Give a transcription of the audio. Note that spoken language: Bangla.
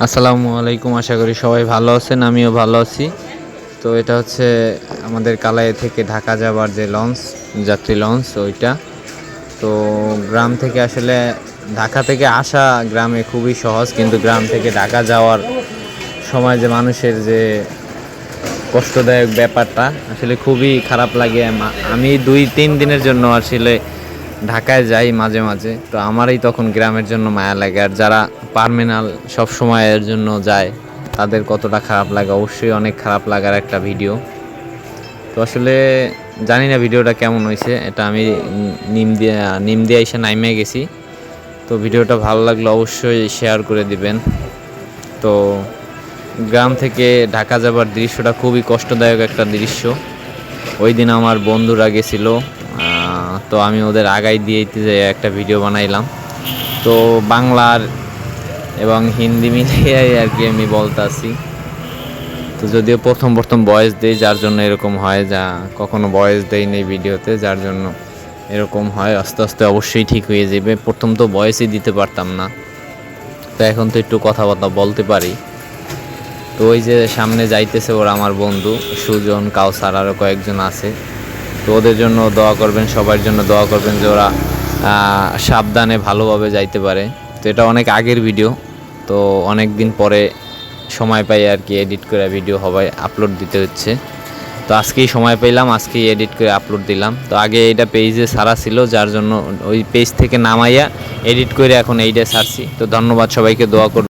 আসসালামু আলাইকুম, আশা করি সবাই ভালো আছেন, আমিও ভালো আছি। তো এটা হচ্ছে আমাদের কালাই থেকে ঢাকা যাবার যে লঞ্চ, যাত্রী লঞ্চ, ওইটা। তো গ্রাম থেকে আসলে ঢাকা থেকে আসা গ্রামে খুবই সহজ, কিন্তু গ্রাম থেকে ঢাকা যাওয়ার সময় যে মানুষের যে কষ্টদায়ক ব্যাপারটা, আসলে খুবই খারাপ লাগে। আমা- দুই তিন দিনের জন্য আসলে ঢাকায় যাই মাঝে মাঝে, তো আমারই তখন গ্রামের জন্য মায়া লাগে। আর যারা পার্মেনাল সব সময়ের জন্য যায়, তাদের কতটা খারাপ লাগে? অবশ্যই অনেক খারাপ লাগার একটা ভিডিও। তো আসলে জানি না ভিডিওটা কেমন হয়েছে, এটা আমি নিম দিয়ে নিম দিয়ে এসে নাইমে গেছি। তো ভিডিওটা ভালো লাগলে অবশ্যই শেয়ার করে দিবেন। তো গ্রাম থেকে ঢাকা যাবার দৃশ্যটা খুবই কষ্টদায়ক একটা দৃশ্য। ওই দিন আমার বন্ধুরা গেছিল তো আমি ওদের আগাই দিয়ে একটা ভিডিও বানাইলাম। তো বাংলার এবং হিন্দি মিলিয়ে আর কি আমি বলতে বলতাছি। তো যদিও প্রথম প্রথম বয়স দেই, যার জন্য এরকম হয় যা কখনো বয়স দেই নেই ভিডিওতে যার জন্য এরকম হয়, আস্তে আস্তে অবশ্যই ঠিক হয়ে যাবে। প্রথম তো বয়সই দিতে পারতাম না। তো এখন তো একটু কথাবার্তা বলতে পারি। তো ওই যে সামনে যাইতেছে ওরা আমার বন্ধু, সুজন, কাউসার আরও কয়েকজন আছে। তো ওদের জন্য দোয়া করবেন, সবার জন্য দোয়া করবেন যে ওরা সাবধানে ভালোভাবে যাইতে পারে। তো এটা অনেক আগের ভিডিও, তো অনেক দিন পরে সময় পাই আর কি এডিট করে ভিডিও হবাই আপলোড দিতে হচ্ছে। তো আজকেই সময় পেলাম আজকেই এডিট করে আপলোড দিলাম। তো আগে এটা পেজে সারা ছিল, যার জন্য ওই পেজ থেকে নামাইয়া এডিট করে এখন এইটা সারছি। তো ধন্যবাদ সবাইকে, দোয়া